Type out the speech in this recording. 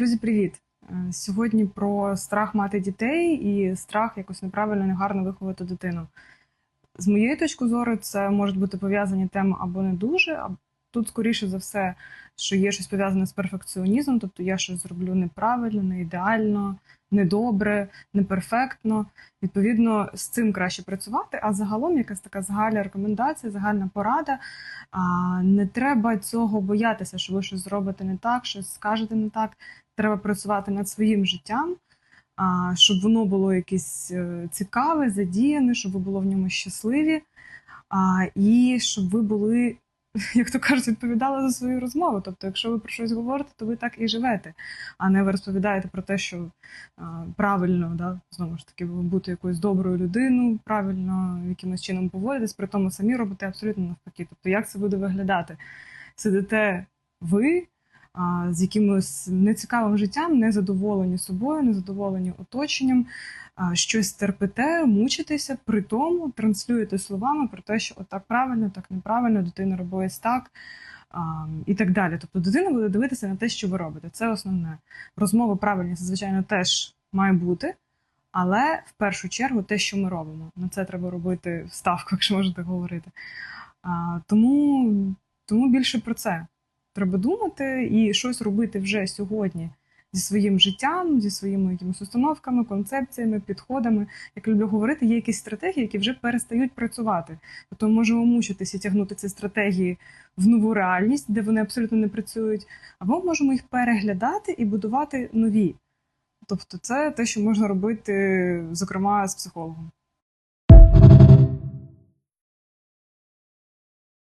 Друзі, привіт! Е, Сьогодні про страх мати дітей і страх якось неправильно, негарно виховати дитину. З моєї точки зору, це можуть бути пов'язані теми або не дуже. Тут, скоріше за все, що є щось пов'язане з перфекціонізмом, тобто я щось зроблю неправильно, не ідеально, недобре, неперфектно. Відповідно, з цим краще працювати. А загалом якась така загальна рекомендація, загальна порада. Не треба цього боятися, що ви щось зробите не так, щось скажете не так. Треба працювати над своїм життям, щоб воно було якесь е, цікаве, задіяне, щоб ви були в ньому щасливі, і щоб ви були, як то кажуть, відповідала за свою розмову. Тобто, якщо ви про щось говорите, то ви так і живете, а не ви розповідаєте про те, що правильно, да, знову ж таки, бути якоюсь доброю людиною, правильно якимось чином поводитись, при тому самі робите абсолютно навпаки. Тобто, як це буде виглядати? Сидите ви з якимось нецікавим життям, незадоволені собою, незадоволені оточенням, щось терпите, мучитеся, при тому транслюєте словами про те, що отак правильно, так неправильно, дитина робить так. І так далі. Тобто дитина буде дивитися на те, що ви робите. Це основне. Розмови правильні, звичайно, теж має бути, але в першу чергу те, що ми робимо. На це треба робити ставку, якщо можна так говорити. Тому, тому більше про це треба думати і щось робити вже сьогодні зі своїм життям, зі своїми якимись установками, концепціями, підходами. Як люблю говорити, є якісь стратегії, які вже перестають працювати. Тобто ми можемо мучитися тягнути ці стратегії в нову реальність, де вони абсолютно не працюють, або можемо їх переглядати і будувати нові. Тобто, це те, що можна робити, зокрема, з психологом.